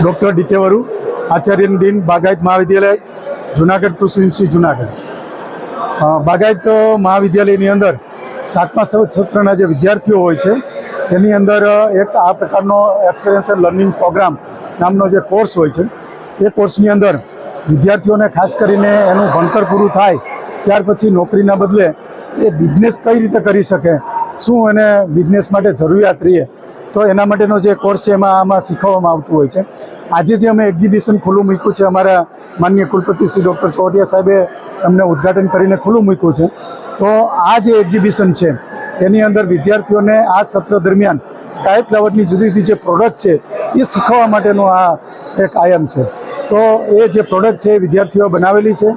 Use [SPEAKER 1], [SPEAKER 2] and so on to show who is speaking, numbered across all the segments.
[SPEAKER 1] Doctor D કે વરુ Acharya dean બાગાયત મહાવિદ્યાલય, જુનાગઢ કૃષિ યુનિવર્સિટી, જુનાગઢ. બાગાયત મહાવિદ્યાલયની અંદર સાતમા સત્રના જે વિદ્યાર્થીઓ હોય છે, એની અંદર એક આ પ્રકારનો એક્સપિરિયન્શિયલ લર્નિંગ પ્રોગ્રામ નામનો જે કોર્સ હોય છે, એ કોર્સની અંદર વિદ્યાર્થીઓને ખાસ કરીને એનું ભણતર પૂરું થાય, ત્યાર પછી નોકરીના બદલે એ બિઝનેસ કઈ રીતે કરી શકે શું એને બિઝનેસ માટે જરૂરિયાત રહીએ, તો એના માટેનો જે કોર્સ છે એમાં આમાં શીખવવામાં આવતું હોય છે. આજે જે અમે એક્ઝિબિશન ખુલ્લું મૂક્યું છે, અમારા માનનીય કુલપતિ શ્રી ડૉક્ટર ચોટિયા સાહેબે અમને ઉદ્ઘાટન કરીને ખુલ્લું મૂક્યું છે. તો આ જે એક્ઝિબિશન છે, એની અંદર વિદ્યાર્થીઓને આ સત્ર દરમિયાન ટાઈપ ફ્લાવરની જુદી જુદી જે પ્રોડક્ટ છે, એ શીખવવા માટેનો આ એક આયામ છે. તો એ જે પ્રોડક્ટ છે એ વિદ્યાર્થીઓ બનાવેલી છે.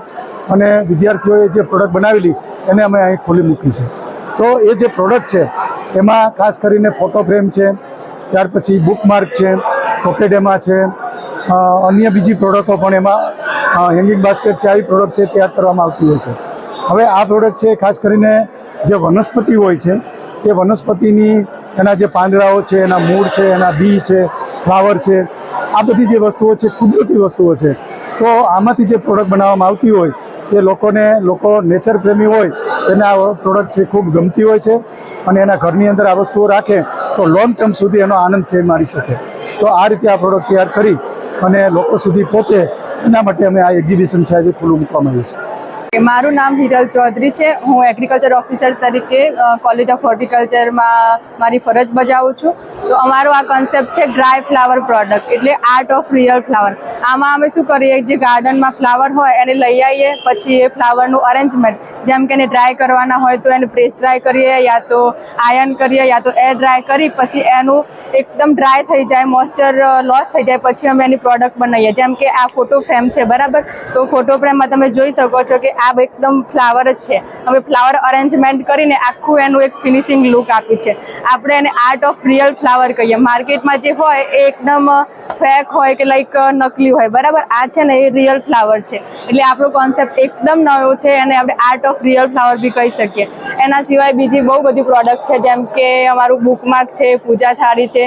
[SPEAKER 1] અને વિદ્યાર્થીઓએ જે પ્રોડક્ટ બનાવેલી, એને અમે અહીં ખોલી મૂકી છે. તો એ જે પ્રોડક્ટ છે, એમાં ખાસ કરીને ફોટો ફ્રેમ છે, ત્યાર પછી બુકમાર્ક છે પોકેડેમા છે અન્ય બીજી પ્રોડક્ટો પણ એમાં હેંગિંગ બાસ્કેટ છે, આવી પ્રોડક્ટ છે, તૈયાર કરવામાં આવતી હોય છે. હવે આ પ્રોડક્ટ છે, ખાસ કરીને જે વનસ્પતિ હોય છે, એ વનસ્પતિની એના જે પાંદડાઓ છે, એના મૂળ છે, એના બી છે, ફ્લાવર છે, આ બધી જે વસ્તુઓ છે, કુદરતી વસ્તુઓ છે તો આમાંથી જે પ્રોડક્ટ બનાવવામાં આવતી હોય, એ લોકોને, લોકો નેચર પ્રેમી હોય, એને આ પ્રોડક્ટ છે ખૂબ ગમતી હોય છે અને એના ઘરની અંદર આ વસ્તુઓ રાખે, તો લોંગ ટર્મ સુધી એનો આનંદ છે માણી શકે. તો આ રીતે આ પ્રોડક્ટ તૈયાર કરી અને લોકો સુધી પહોંચે, એના માટે અમે આ એક્ઝિબિશન છે આજે ખુલ્લું મૂકવામાં આવ્યું છે.
[SPEAKER 2] મારું નામ હિરલ ચૌધરી છે. હું એગ્રીકલ્ચર ઓફિસર તરીકે કોલેજ ઓફ હોર્ટિકલ્ચરમાં મારી ફરજ બજાવું છું. તો અમારો આ કન્સેપ્ટ છે ડ્રાય ફ્લાવર પ્રોડક્ટ એટલે આર્ટ ઓફ રિયલ ફ્લાવર આમાં અમે શું કરીએ, જે ગાર્ડનમાં ફ્લાવર હોય એને લઈ આવીએ, પછી એ ફ્લાવરનું અરેન્જમેન્ટ જેમ કે એને ડ્રાય કરવાના હોય તો એને પ્રેસ ડ્રાય કરીએ, યા તો આયર્ન કરીએ, યા તો એર ડ્રાય કરી, પછી એનું એકદમ ડ્રાય થઈ જાય મોઇસ્ચર લોસ થઈ જાય, પછી અમે એની પ્રોડક્ટ બનાવીએ. જેમ કે આ ફોટો ફ્રેમ છે, બરાબર? તો ફોટો ફ્રેમમાં તમે જોઈ શકો છો કે આ એકદમ ફ્લાવર જ છે. હવે ફ્લાવર અરેન્જમેન્ટ કરીને આખું એનું એક ફિનિશિંગ લુક આપ્યું છે. આપણે એને આર્ટ ઓફ રિયલ ફ્લાવર કહીએ. માર્કેટમાં જે હોય એ એકદમ ફેક હોય કે લાઈક નકલી હોય. બરાબર? આ છે ને એ રિયલ ફ્લાવર છે. એટલે આપણો કોન્સેપ્ટ એકદમ નવો છે અને આપણે આર્ટ ઓફ રિયલ ફ્લાવર બી કહી શકીએ. એના સિવાય બીજી બહુ બધી પ્રોડક્ટ છે, જેમ કે અમારું બુકમાર્ક છે, પૂજા થાળી છે.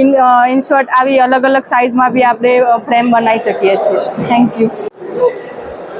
[SPEAKER 2] ઇન ઇન શોર્ટ આવી અલગ અલગ સાઇઝમાં બી આપણે ફ્રેમ બનાવી શકીએ છીએ. થેન્ક યુ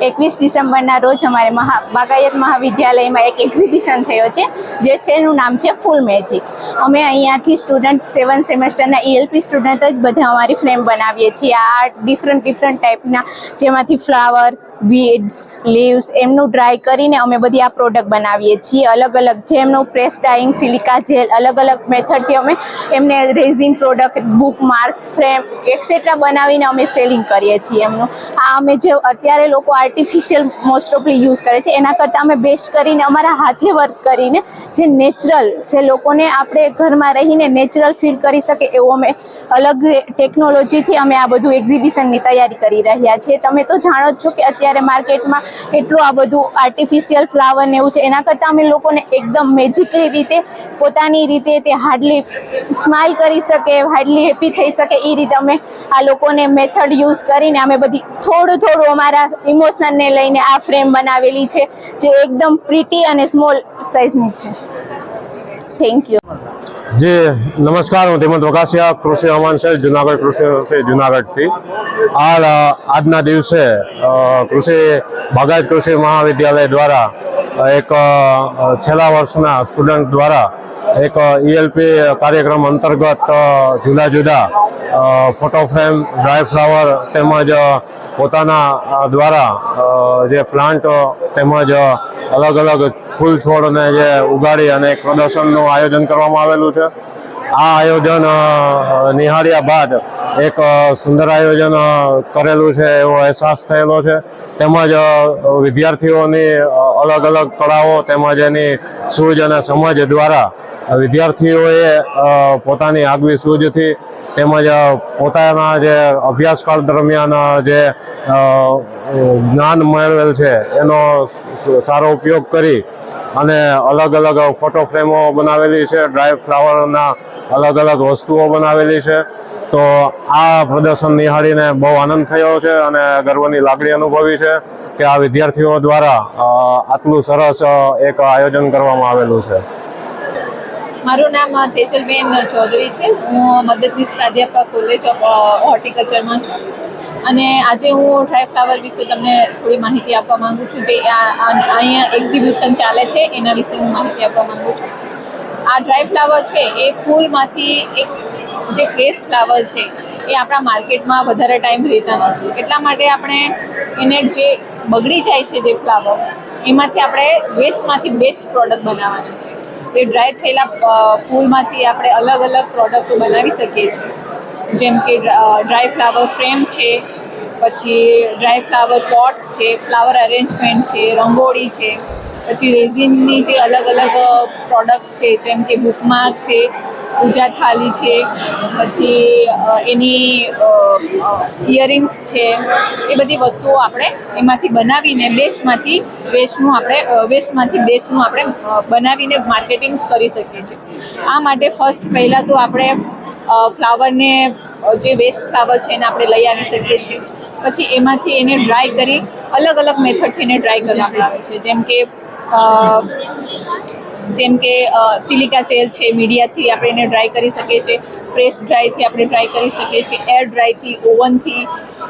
[SPEAKER 3] એકવીસ ડિસેમ્બરના રોજ અમારે મહા બાગાયત મહાવિદ્યાલયમાં એક એક્ઝિબિશન થયો છે, જે છે એનું નામ છે ફૂલ મેજિક અમે અહીંયાથી સ્ટુડન્ટ સેવન સેમેસ્ટરના ઈએલપી સ્ટુડન્ટ જ બધા અમારી ફ્લેમ બનાવીએ છીએ. આ ડિફરન્ટ ડિફરન્ટ ટાઈપના જેમાંથી ફ્લાવર બીડ્સ લીવ્સ એમનું ડ્રાય કરીને અમે બધી આ પ્રોડક્ટ બનાવીએ છીએ. અલગ અલગ જેમનું પ્રેસ ડાઇંગ સિલિકા જેલ અલગ અલગ મેથડથી અમે એમને resin product bookmarks frame etcetera બનાવીને અમે સેલિંગ કરીએ છીએ એમનું. આ અમે જે અત્યારે લોકો આર્ટિફિશિયલ મોસ્ટ ઓફલી યુઝ કરે છે, એના કરતાં અમે બેસ્ટ કરીને અમારા હાથે વર્ક કરીને જે નેચરલ જે લોકોને આપણે ઘરમાં રહીને નેચરલ ફીલ કરી શકે એવું અમે અલગ ટેકનોલોજીથી અમે આ બધું એક્ઝિબિશનની તૈયારી કરી રહ્યા છીએ. તમે તો જાણો જ છો કે અત્યારે માર્કેટમાં કેટલું આ બધું આર્ટિફિશિયલ ફ્લાવર ને એવું છે, એના કરતાં અમે લોકોને એકદમ મેજિકલી રીતે પોતાની રીતે તે હાર્ડલી સ્માઇલ કરી શકે હાર્ડલી હેપી થઈ શકે એ રીતે અમે આ લોકોને મેથડ યુઝ કરીને અમે બધી થોડું થોડું અમારા ઇમોશનને લઈને આ ફ્રેમ બનાવેલી છે, જે એકદમ પ્રીટી અને સ્મોલ સાઇઝની છે. થેન્ક યુ
[SPEAKER 4] જી, નમસ્કાર, હું હેમંત વકાસિયા કૃષિ હવામાન સેલ, જુનાગઢ કૃષિ યુનિવર્સિટી, જુનાગઢથી. હાલ આજના દિવસે કૃષિ, બાગાયત કૃષિ મહાવિદ્યાલય દ્વારા એક છેલ્લા વર્ષના સ્ટુડન્ટ દ્વારા એક ઈએલપી કાર્યક્રમ અંતર્ગત જુદા જુદા ફોટો ફ્રેમ ડ્રાય ફ્લાવર તેમજ પોતાના દ્વારા જે પ્લાન્ટ તેમજ અલગ અલગ ફૂલ છોડને જે ઉગાડી અને એક પ્રદર્શનનું આયોજન કરવામાં આવેલું છે. આ આયોજન નિહાળ્યા બાદ એક સુંદર આયોજન કરેલું છે એવો અહેસાસ થયેલો છે. તેમજ વિદ્યાર્થીઓની અલગ અલગ કળાઓ તેમજ એની સૂઝ અને સમજ દ્વારા વિદ્યાર્થીઓએ પોતાની આગવી સૂઝથી તેમજ પોતાના જે અભ્યાસકાળ દરમિયાન જે જ્ઞાન મેળવેલ છે, એનો સારો ઉપયોગ કરી અને અલગ અલગ ફોટો ફ્રેમો બનાવેલી છે, ડ્રાય ફ્લાવરના અલગ અલગ વસ્તુઓ બનાવેલી છે. તો આ પ્રદર્શન નિહાળીને બહુ આનંદ થયો છે અને ગર્વની લાગણી અનુભવી છે કે આ વિદ્યાર્થીઓ દ્વારા આટલું સરસ એક આયોજન કરવામાં આવેલું છે.
[SPEAKER 5] મારું નામ તેજલબેન ચૌધરી છે. હું મદદનીશ પ્રાધ્યાપક કોલેજ ઓફ હોર્ટિકલ્ચરમાં છું. અને આજે હું ડ્રાય ફ્લાવર વિશે તમને થોડી માહિતી આપવા માંગુ છું. જે અહીંયા એક્ઝિબિશન ચાલે છે, એના વિશે હું માહિતી આપવા માંગુ છું. આ ડ્રાય ફ્લાવર છે, એ ફૂલમાંથી એક જે ફ્રેશ ફ્લાવર છે, એ આપણા માર્કેટમાં વધારે ટાઈમ રહેતા નથી. એટલા માટે આપણે એને જે બગડી જાય છે, જે ફ્લાવર, એમાંથી આપણે વેસ્ટમાંથી બેસ્ટ પ્રોડક્ટ બનાવવાની છે. તે ડ્રાય થયેલા ફૂલમાંથી આપણે અલગ અલગ પ્રોડક્ટો બનાવી શકીએ છીએ. જેમ કે ડ્રાય ફ્લાવર ફ્રેમ છે, પછી ડ્રાય ફ્લાવર પોટ્સ છે ફ્લાવર અરેન્જમેન્ટ છે, રંગોળી છે. પછી રેઝિનની જે અલગ અલગ પ્રોડક્ટ છે, જેમ કે બુકમાર્ક છે, પૂજા થાલી છે, પછી એની ઇયરિંગ્સ છે, એ બધી વસ્તુઓ આપણે એમાંથી બનાવીને બેસ્ટમાંથી વેસ્ટનું આપણે વેસ્ટમાંથી બેસ્ટનું આપણે બનાવીને માર્કેટિંગ કરી શકીએ છીએ. આ માટે ફર્સ્ટ પહેલાં તો આપણે ફ્લાવરને જે વેસ્ટ ફ્લાવર છે એને આપણે લઈ આવી શકીએ છીએ. પછી એમાંથી એને ડ્રાય કરી અલગ અલગ મેથડથી એને ડ્રાય કરવામાં આવે છે. જેમ કે જેમ કે સિલિકા જેલ છે મીડિયાથી આપણે એને ડ્રાય કરી શકીએ છીએ. પ્રેસ ડ્રાયથી આપણે ડ્રાય કરી શકીએ છીએ. એર ડ્રાયથી ઓવનથી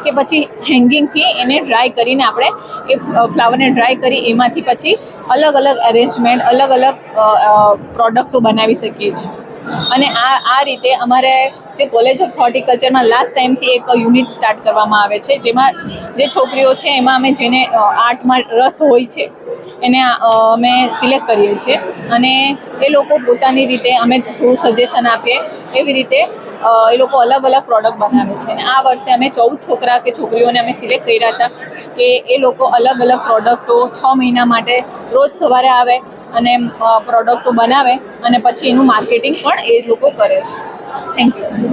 [SPEAKER 5] કે પછી હેંગિંગથી એને ડ્રાય કરીને આપણે એ ફ્લાવરને ડ્રાય કરી એમાંથી પછી અલગ અલગ અરેન્જમેન્ટ અલગ અલગ પ્રોડક્ટો બનાવી શકીએ છીએ. અને આ આ રીતે અમારે જે કોલેજ ઓફ હોર્ટિકલ્ચરમાં લાસ્ટ ટાઈમથી એક યુનિટ સ્ટાર્ટ કરવામાં આવે છે, જેમાં જે છોકરીઓ છે, એમાં અમે જેને આર્ટમાં રસ હોય છે, એને અમે સિલેક્ટ કરીએ છીએ. અને એ લોકો પોતાની રીતે અમે થોડું સજેશન આપીએ, એવી રીતે એ લોકો અલગ અલગ પ્રોડક્ટ બનાવે છે. અને આ વર્ષે અમે ચૌદ છોકરા કે છોકરીઓને અમે સિલેક્ટ કર્યા હતા. કે એ લોકો અલગ અલગ પ્રોડક્ટો છ મહિના માટે રોજ સવારે આવે અને પ્રોડક્ટો બનાવે અને પછી એનું માર્કેટિંગ પણ એ લોકો કરે છે. Thank you